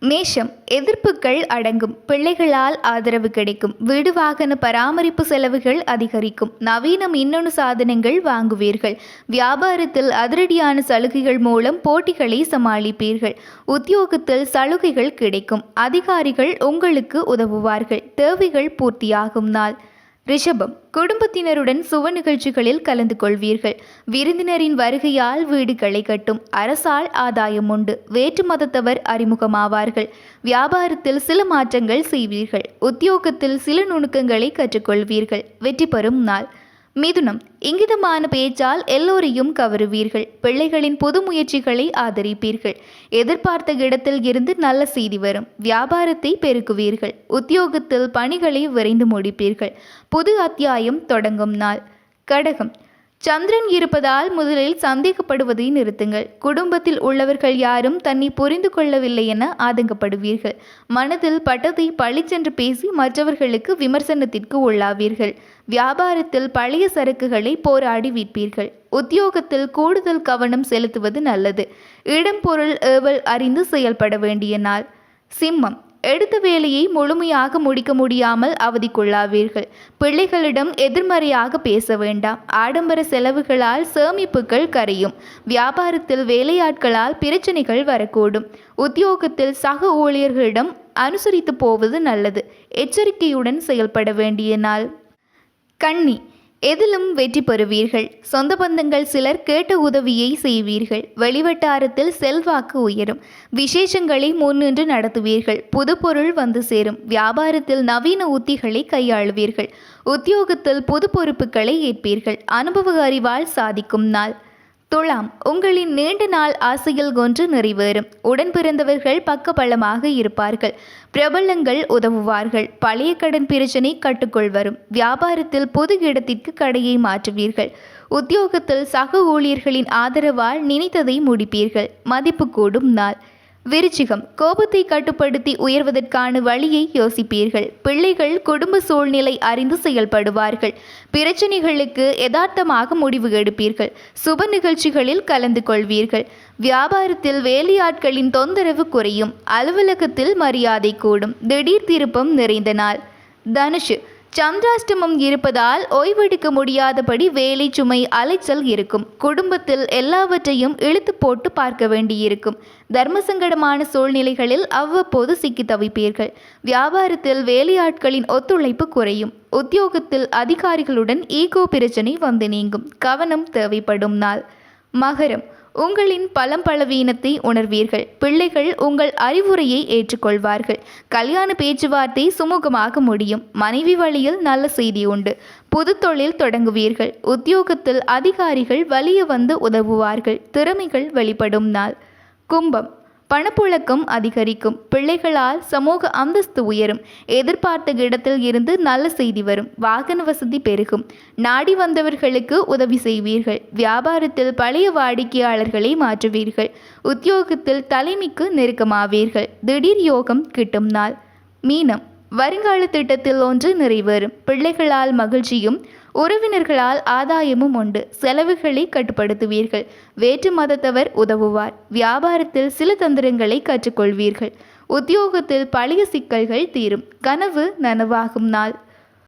மேஷம் எதிர்ப்புகள் அடங்கும். பிள்ளைகளால் ஆதரவு கிடைக்கும். வீடு வாகன பராமரிப்பு செலவுகள் அதிகரிக்கும். நவீன மின்னணு சாதனங்கள் வாங்குவீர்கள். வியாபாரத்தில் அதிரடியான சலுகைகள் மூலம் போட்டிகளை சமாளிப்பீர்கள். உத்தியோகத்தில் சலுகைகள் கிடைக்கும். அதிகாரிகள் உங்களுக்கு உதவுவார்கள். தேவைகள் பூர்த்தியாகும் நாள். ரிஷபம் குடும்பத்தினருடன் சுவ நிகழ்ச்சிகளில் கலந்து கொள்வீர்கள். விருந்தினரின் வருகையால் வீடுகளை கட்டும் அரசால் ஆதாயம் உண்டு. வேற்று மதத்தவர் அறிமுகமாவார்கள். வியாபாரத்தில் சில மாற்றங்கள் செய்வீர்கள். உத்தியோகத்தில் சில நுணுக்கங்களை கற்றுக்கொள்வீர்கள். வெற்றி பெறும் நாள். மிதுனம் இங்கிதமான பேச்சால் எல்லோரையும் கவருவீர்கள். பிள்ளைகளின் புது முயற்சிகளை ஆதரிப்பீர்கள். எதிர்பார்த்த இடத்தில் இருந்து நல்ல செய்தி வரும். வியாபாரத்தை பெருக்குவீர்கள். உத்தியோகத்தில் பணிகளை விரைந்து முடிப்பீர்கள். புது அத்தியாயம் தொடங்கும் நாள். கடகம். சந்திரன் இருப்பதால் முதலில் சந்தேகப்படுவதை நிறுத்துங்கள். குடும்பத்தில் உள்ளவர்கள் யாரும் தன்னை புரிந்து கொள்ளவில்லை என ஆதங்கப்படுவீர்கள். மனதில் பட்டதை பழிச்சென்று பேசி மற்றவர்களுக்கு விமர்சனத்திற்கு உள்ளாவீர்கள். வியாபாரத்தில் பழைய சரக்குகளை போராடி விற்பீர்கள். உத்தியோகத்தில் கூடுதல் கவனம் செலுத்துவது நல்லது. இடம் பொருள் ஏவல் அறிந்து செயல்பட வேண்டிய நாள். சிம்மம். எடுத்த வேலையை முழுமையாக முடிக்க முடியாமல் அவதிக்குள்ளாவீர்கள். பிள்ளைகளிடம் எதிர்மறையாக பேச வேண்டாம். ஆடம்பர செலவுகளால் சேமிப்புகள் கரையும். வியாபாரத்தில் வேலையாட்களால் பிரச்சனைகள் வரக்கூடும். உத்தியோகத்தில் சக ஊழியர்களிடம் அனுசரித்து போவது நல்லது. எச்சரிக்கையுடன் செயல்பட வேண்டிய நாள். கண்ணி எதிலும் வெற்றி பெறுவீர்கள். சொந்த பந்தங்கள் சிலர் கேட்ட உதவியை செய்வீர்கள். வெளிவட்டாரத்தில் செல்வாக்கு உயரும். விசேஷங்களை முன்னின்று நடத்துவீர்கள். புது பொருள் வந்து சேரும். வியாபாரத்தில் நவீன உத்திகளை கையாளுவீர்கள். உத்தியோகத்தில் புது பொறுப்புகளை ஏற்பீர்கள். அனுபவ அறிவால் சாதிக்கும் நாள். துலாம் உங்களின் நீண்ட நாள் ஆசையில் ஒன்று நிறைவேறும். உடன் பிறந்தவர்கள் பக்கபலமாக இருப்பார்கள். பிரபலங்கள் உதவுவார்கள். பழைய கடன் பிரச்சனை கட்டுக்குள் வரும். வியாபாரத்தில் பொது இடத்திற்கு கடையை மாற்றுவீர்கள். உத்தியோகத்தில் சக ஊழியர்களின் ஆதரவால் நினைத்ததை முடிப்பீர்கள். மதிப்பு கூடும் நாள். விருச்சிகம் கோபத்தை கட்டுப்படுத்தி உயர்வதற்கான வழியை யோசிப்பீர்கள். பிள்ளைகள் குடும்ப சூழ்நிலை அறிந்து செயல்படுவார்கள். பிரச்சனைகளுக்கு யதார்த்தமாக முடிவு எடுப்பீர்கள். சுப நிகழ்ச்சிகளில் கலந்து கொள்வீர்கள். வியாபாரத்தில் வேலையாட்களின் தொந்தரவு குறையும். அலுவலகத்தில் மரியாதை கூடும். திடீர் திருப்பம் நிறைந்த நாள். தனுஷு சந்திராஷ்டமம் இருப்பதால் ஓய்வெடுக்க முடியாதபடி வேலை சுமை அலைச்சல் இருக்கும். குடும்பத்தில் எல்லாவற்றையும் இழுத்து போட்டு பார்க்க வேண்டியிருக்கும். தர்மசங்கடமான சூழ்நிலைகளில் அவ்வப்போது சிக்கி தவிப்பீர்கள். வியாபாரத்தில் வேலையாட்களின் ஒத்துழைப்பு குறையும். உத்தியோகத்தில் அதிகாரிகளுடன் ஈகோ பிரச்சனை வந்து நீங்கும். கவனம் தேவைப்படும் நாள். மகரம். உங்களின் பலம் பலவீனத்தை உணர்வீர்கள். பிள்ளைகள் உங்கள் அறிவுரையை ஏற்றுக்கொள்வார்கள். கல்யாண பேச்சுவார்த்தை சுமூகமாக முடியும். மனைவி வழியில் நல்ல செய்தி உண்டு. புது தொழில் தொடங்குவீர்கள். உத்தியோகத்தில் அதிகாரிகள் வலிய வந்து உதவுவார்கள். திறமைகள் வெளிப்படும் நாள். கும்பம். பணப்புழக்கம் அதிகரிக்கும். பிள்ளைகளால் சமூக அந்தஸ்து உயரும். எதிர்பார்த்த இடத்தில் இருந்து நல்ல செய்தி வரும். வாகன வசதி பெருகும். நாடி வந்தவர்களுக்கு உதவி செய்வீர்கள். வியாபாரத்தில் பழைய வாடிக்கையாளர்களை மாற்றுவீர்கள். உத்தியோகத்தில் தலைமைக்கு நெருக்கமாவீர்கள். திடீர் யோகம் கிட்டும் நாள். மீனம். வருங்கால திட்டத்தில் ஒன்று நிறைவேறும். பிள்ளைகளால் மகிழ்ச்சியும் உறவினர்களால் ஆதாயமும் உண்டு. செலவுகளை கட்டுப்படுத்துவீர்கள். வேற்று மதத்தவர் உதவுவார். வியாபாரத்தில் சில தந்திரங்களை கற்றுக்கொள்வீர்கள். உத்தியோகத்தில் பழைய சிக்கல்கள் தீரும். கனவு நனவாகும் நாள்.